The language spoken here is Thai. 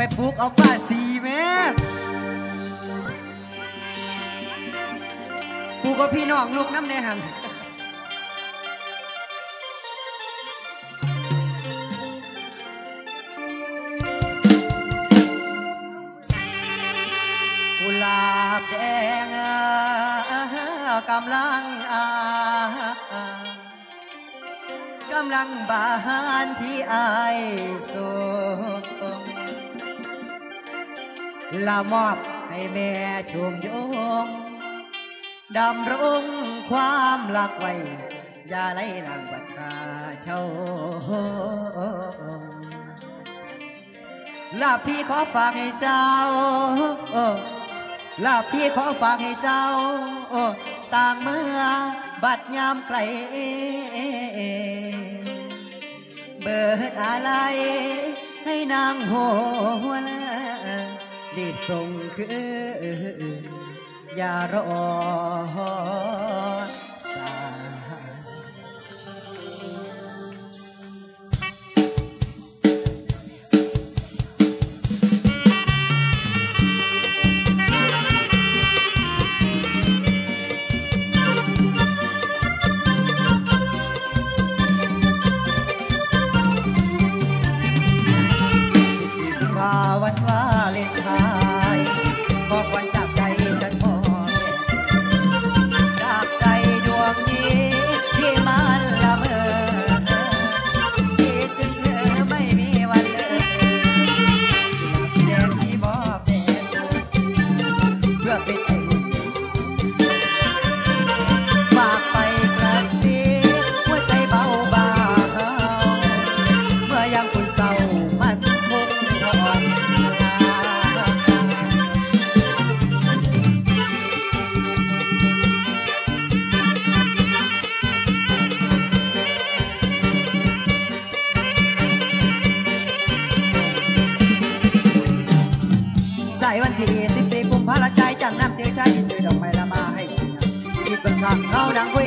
ไปปลูกเอาป้าสี่เมตรปลูกกับพี่น้องลูกน้ำในหันกุหลาบแดงกำลังอากำลังบานที่อายสู ละมอบให้แม่ชวงโยงดำรงความหลักไว้อย่าไล่นางบัตราเช่าลาพี่ขอฝากให้เจ้าลาพี่ขอฝากให้เจ้า ต่างเมื่อบัดยามไกล เบิดอะไรให้นางหัวเลยีบส่งคืนอย่ารอ Cao.